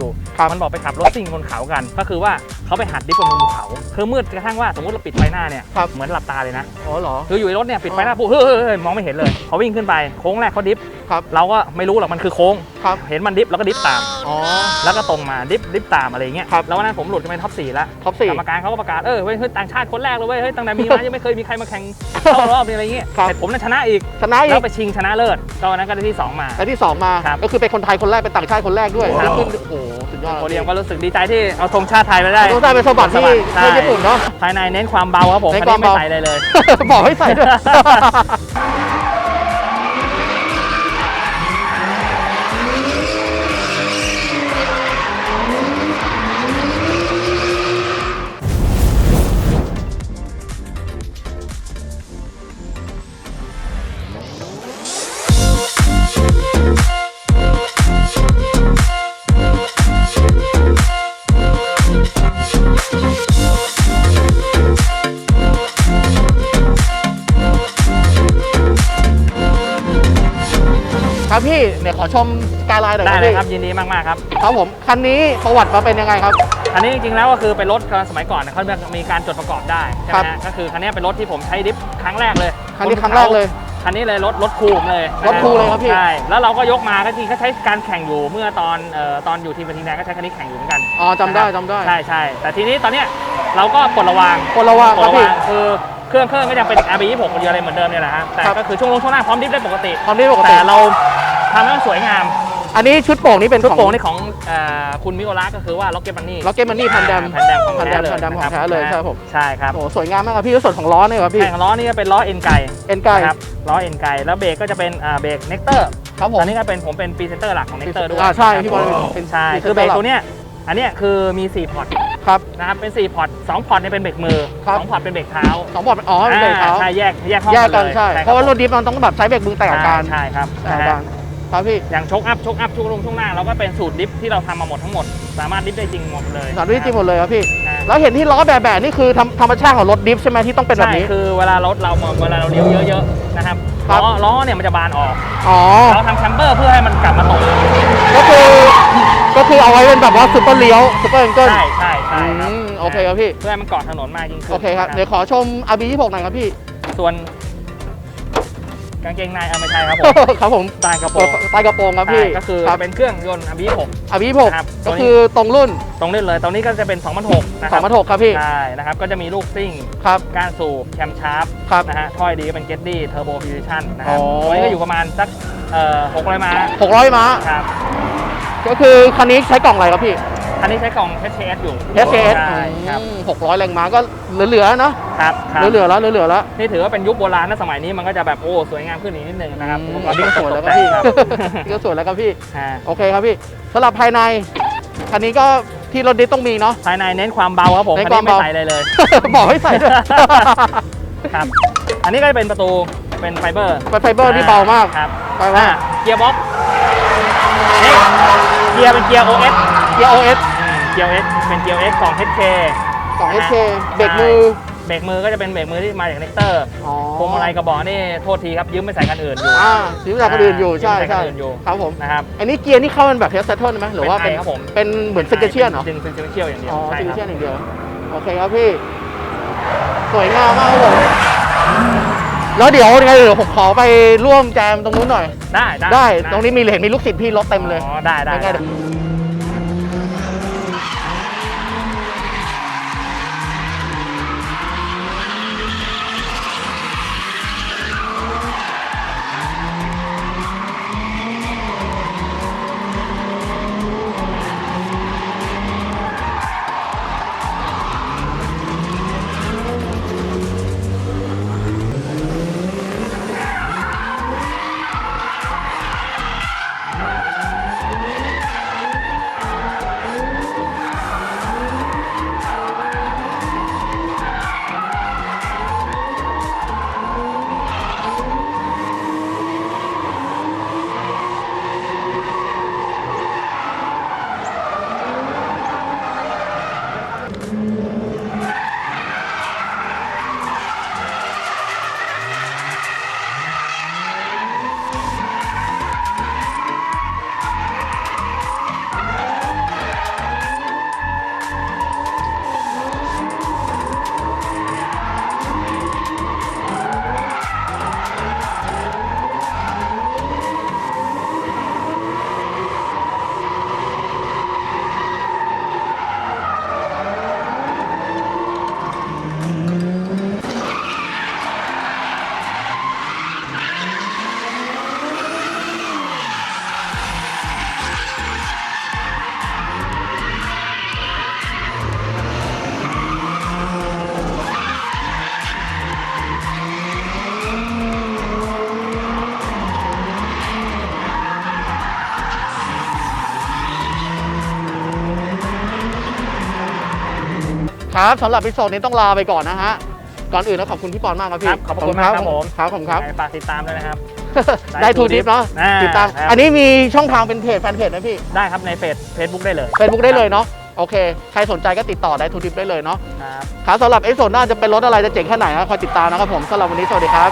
อยู่ครับมันบอกไปขับรถซิ่งบนเขากัน ก็คือว่าเขาไปหัดดิฟบนภูเขาคือมืดกระทั่งว่าสมมติเราปิดไฟหน้าเนี่ยครับ เหมือนหลับตาเลยนะ อ๋อเหรอ คืออยู่ในรถเนี่ยปิดไฟหน้าปุ๊บเฮ้ยเฮ้ยเฮ้ยมองไม่เห็นเลยพอวิ่งขึ้นไปโค้งแรกเขาดิฟ ครับเราก็ไม่รู้หรอกมันคือโค้ง ครับ เห็นมันดิฟแล้วก็ดิฟตาม อ๋อ แล้วก็ตรงมาดิฟดิฟตามอะไรอย่างเงี้ยครับแล้ววันนั้นผมหลุดกันเป็นท็อปสี่แล้วท็อปสี่กรรมการเขาก็ประกาศ เออเว้ยเฮ้ยต่างชาติคนแรกเลยเว้ยเฮ้ยตั้งแต่มีมายังไม่เคยมีใครมาแข่งเข้ารอบอะไรอย่างเงี้ยครับเสร็จผมน่ะชนะอีก ชนะอีแล้กวไปชิงชนะเลิศก็วันนั้นก็ได้ที่2มา และที่สองมา ครับก็คือเป็นคนไทยคนแรกเป็นต่างชาติคนแรกด้วยครับแล้วขึ้นโอ้โหสุดยอดโคเรียมก็รู้สึกดีใจที่เอาธงชาติไทยไปได้ต้องได้เป็นสมบัติที่ใช่ที่ญี่ปุ่นเนาะ ภายในเน้นความเบาครับผมเน้นคันนี้ความไม่เบาใส่เลยเลย บอกให้ใส่ด้วย พี่เดี๋ยวขอชมสกายไลน์หน่อยได้ครับเลยพี่ครับยินดีมากๆครับ ครับผมคันนี้ประวัติมาเป็นยังไงครับ อันนี้จริงๆแล้วก็คือเป็นรถสมัยก่อนเนี่ยเขามีการจดประกอบได้ใช่ไหมฮะก็คือคันนี้เป็นรถที่ผมใช้ดิฟครั้งแรกเลยคันนี้ครั้งแรกเลยคันนี้เลยรถรถคูมเลยรถคูลเลยครับพี่ใช่แล้วเราก็ยกมาก็จริงก็ใช้การแข่งอยู่เมื่อตอนเอ่อตอนอยู่ทีมกระทิงแดงก็ใช้คันนี้แข่งอยู่เหมือนกันอ๋อจำได้นะครับจำได้ใช่ใช่แต่ทีนี้ตอนเนี้ยเราก็ปลดระวางคนละว่างปลคดรับระพี่วางคือเครื่องเครื่องก็ยังเป็น RB 26คนเดียวเลยเหมือนเดิมเนี่ยแหละฮะแต่ครับก็คือช่วงลงช่วงหน้าพร้อมดิฟได้ปกติความนี้ปกติแต่เรา ทำให้มันสวยงามอันนี้ชุดโป่งนี่เป็นชุดของโป่งนี่ของเอ่อคุณมิโอระก็คือว่าล็อกเก็ตมันนี่ล็อกเก็ตมันนี่พันแดมแผ่นแดมของพันแดแท้มเลยพันแดมของนะแท้เลยนะใช่ครับผมใช่ครับโอ้สวยงามมากครับพี่แล้วส่วนของล้อเนี่ยครับพี่แข่งล้อนี่ก็เป็นล้อเอ็นไกเอ็นไกนะครับล้อเอ็นไกแล้วเบรกก็จะเป็นอ่าเบรกเน็กเตอร์ครับผมตอนนี้ก็เป็นผมเป็นพรีเซนเตอร์หลักของเน็กเตอร์ด้วยอ่าใช่พี่บอลครับผมเป็นใช่พรีเซนเตอร์คือเบรกหลักตัวเนี้ยอันเนี้ยคือมี 4 พอร์ตครับนะครับเป็น 4 พอร์ต2พอร์ตเนี่ยเป็นเบรกมือครับ2พอร์ตเป็นเบรกเท้าสองบอร์ดเป็นอ๋อเป็นเบรกเท้าอ่ใช่แยกแยกห้องแยกกันเลยใช่คบเพราะว่ารถดิฟมันต้องแบบใช้เบรกมือแตกกันใช่ครับ แตกนะกัฮะนครับพี่อย่างชกอัพชกอัพช่วงลงช่วงหน้าเราก็เป็นสูตรดิฟที่เราทำมาหมดทั้งหมด สามารถดิฟได้จริงหมดเลยสอนด้วยจริงหมดเลยครับพี่นะแล้วเห็นที่ล้อแบบแบบนี่คือธรรมธรรมชาติของรถดิฟใช่ไหมที่ต้องเป็นแบบใช่นี้ คือเวลารถเราเวลาเราเลี้ยวเยอะๆนะครับครับ ล้อล้อเนี่ยมันจะบานออก อ๋อ เราทำแคมเปอร์เพื่อให้มันกลับมาตรงก็คือ ก็คือเอาไว้เป็นแบบว่าซุปเปอร์เลี้ยวซุปเปอร์เอ็นเกิล ใช่ใช่ใช่ครับอืมโอเคครับพี่ เพื่อให้มันเกาะถนนมากยิ่งขึ้นโอเคครับนะเดี๋ยวขอชม RB 26 หน่อยครับพี่ ส่วน กางเกงในเอาไม่ใช่ครับผมครับผมใต้กระโปรงใต้กระโปรงครับพี่ใช่ก็คือครับเป็นเครื่องยนต์ RB 6 RB ครับ26ก็คือตรงรุ่นตรงนี้เลยตรงนี้ก็จะเป็น2006นะคสอรังพันหกครับพี่ใช่นะครับก็จะมีลูกซิ่งครับก้านสูบแคมชาร์ปครับนะฮะถ้อยดีก็เป็นเกตตี้เทอร์โบฟิวชั่นนะครับอ๋อตัวนี้ก็อยู่ประมาณสักเอ่อ600ม้า600ม้าครับก็คือคันนี้ใช้กล่องอะไรครับพี่ อันนี้ใช้กล่อง HKS อยู่ HKS ใช่ครับอืม600แรงม้าก็เหลือๆเนาะครับครับเหลือๆแล้วเหลือๆแล้ว นี่ถือว่าเป็นยุคโบราณนะสมัยนี้มันก็จะแบบโอ้สวยงามขึ้นอีกนิดนึงนะครับอืมอุปกรณ์นี่ก็สวยแล้วครับตพี่แต่งครับนี่ก็สวยแล้วครับพี่ อ่าโอเคครับพี่สำหรับภายใน คันนี้ก็ที่รถดิฟต้องมีเนาะ ภายในเน้นความเบาครับผมเน้อันนความนี้ไม่เบา ใส่เลยเลย บอกให้ใส่ด้วยครับ อันนี้ก็จะเป็นประตูเป็นไฟเบอร์เป็นไฟเบอร์ที่เบามากครับเบามากอ่เกียร์บ็อกซ์นี่เกียร์เป็นเกียร์ OS เกียร์ OS อืมเกียร์ OS เป็นเกียร์ OS ของ HK ของนะฮะ HK เบรกมือ เบรกมือก็จะเป็นเบรกมือที่มาจากเนกเตอร์อ๋อพวงมาลัยกระบอกนี่โทษทีครับยืมไปใส่คันอื่นอยู่ อ่าซื้อจากคนอื่นอยู่ ใช่ยืมไปใช่คันอื่นอยู่ ครับผม นะครับ อันนี้เกียร์นี่เข้าเป็นแบบเทสเซตเทิลไหมหรือว่าเป็เป็นนไทยครับผม เป็นเหมือนซิกเกเชียนเหรอ ดึงเป็นซิกเชียลอย่างเดียวอ๋อใช่ซิกคเกรับเชียนอย่างเดียว โอเคครับพี่ สวยงามมากครับผม แล้วเดี๋ยวยังไงเดี๋ยวผมขอไปร่วมแจมตรงนู้นหน่อย ได้ได้ได้ตรงนี้มีเห็นมีลูกศิษย์พี่รถเต็มเลยอ๋อได้ได้ยังไงเดี๋ยว ครับสำหรับพิโซดนี้ต้องลาไปก่อนนะฮะ ก่อนอื่นแล้วขอบคุณพี่ปอนมากครับคพี่รับขอบคุณมากครับผม ครับผมครับยังไงฝากติดตามด้วยนะครับ ได้ทูดิฟเนาะอ่าติดตามครับอันนี้มีช่องทางเป็นเพจแฟนเพจไหมพี่ ได้ครับในเฟซเฟซบุ๊กได้เลยเฟซบุ๊กได้เลยเนาะโอเค ใครสนใจก็ติดต่อได้ทูดิฟได้เลยเนาะครับครับสำหรับเอพิโซดหน้าจะเป็นรถอะไรจะเจ๋งแค่ไหนครับคอยติดตามนะครับผมสำหรับวันนี้สวัสดีครับ